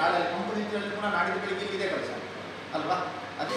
ಮಾಡಿದರೆ ನಾಳೆ ಕಂಪನಿ ಕೂಡ ನಾಡಿದ್ದು ಬೆಳಿಗ್ಗೆ ಇದೇ ಕೆಲಸ ಅಲ್ವಾ ಅದೇ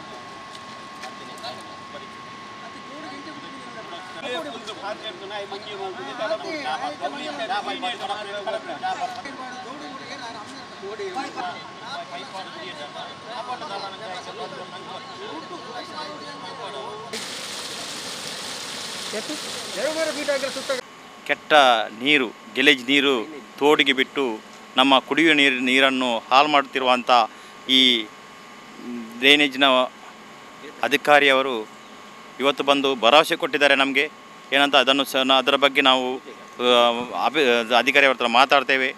ಕೆಟ್ಟ ನೀರು, ಗೆಲೇಜ್ ನೀರು ತೋಡಿಗೆ ಬಿಟ್ಟು ನಮ್ಮ ಕುಡಿಯುವ ನೀರು, ನೀರನ್ನು ಹಾಳು ಮಾಡುತ್ತಿರುವಂಥ ಈ ಡ್ರೈನೇಜ್ನ ಅಧಿಕಾರಿಯವರು ಇವತ್ತು ಬಂದು ಭರವಸೆ ಕೊಟ್ಟಿದ್ದಾರೆ ನಮಗೆ. ಏನಂತ ಅದನ್ನು ಸ ಅದರ ಬಗ್ಗೆ ನಾವು ಅಭಿ ಅಧಿಕಾರಿಯವರ ಹತ್ರ ಮಾತಾಡ್ತೇವೆ.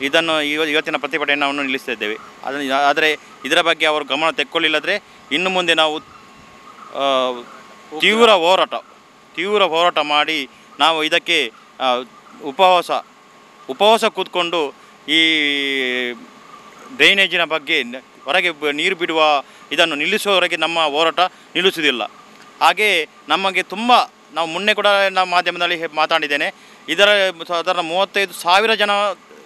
ಇದನ್ನು ಇವ- ಇವತ್ತಿನ ಪ್ರತಿಭಟನೆಯನ್ನು ನಿಲ್ಲಿಸ್ತಾ ಇದ್ದೇವೆ. ಅದನ್ನು, ಆದರೆ ಇದರ ಬಗ್ಗೆ ಅವರು ಗಮನ ತೆಕ್ಕೊಳ್ಳಿಲ್ಲದ್ರೆ ಇನ್ನು ಮುಂದೆ ನಾವು ತೀವ್ರ ಹೋರಾಟ ತೀವ್ರ ಹೋರಾಟ ಮಾಡಿ ನಾವು ಇದಕ್ಕೆ ಉಪವಾಸ ಉಪವಾಸ ಕೂತ್ಕೊಂಡು ಈ ಡ್ರೈನೇಜಿನ ಬಗ್ಗೆ ಹೊರಗೆ ನೀರು ಬಿಡುವ, ಇದನ್ನು ನಿಲ್ಲಿಸುವವರೆಗೆ ನಮ್ಮ ಹೋರಾಟ ನಿಲ್ಲಿಸುವುದಿಲ್ಲ. ಹಾಗೆ ನಮಗೆ ತುಂಬ, ನಾವು ಮೊನ್ನೆ ಕೂಡ ನಾವು ಮಾಧ್ಯಮದಲ್ಲಿ ಮಾತಾಡಿದ್ದೇನೆ. ಇದರ ಸಾಧಾರಣ ಮೂವತ್ತೈದು ಸಾವಿರ ಜನ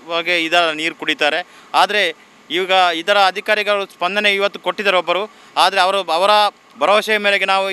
ಬಗ್ಗೆ ಇದರ ನೀರು ಕುಡಿತಾರೆ. ಆದರೆ ಈಗ ಇದರ ಅಧಿಕಾರಿಗಳು ಸ್ಪಂದನೆ ಇವತ್ತು ಕೊಟ್ಟಿದ್ದಾರೆ ಒಬ್ಬರು. ಆದರೆ ಅವರು ಅವರ ಭರವಸೆಯ ಮೇರೆಗೆ ನಾವು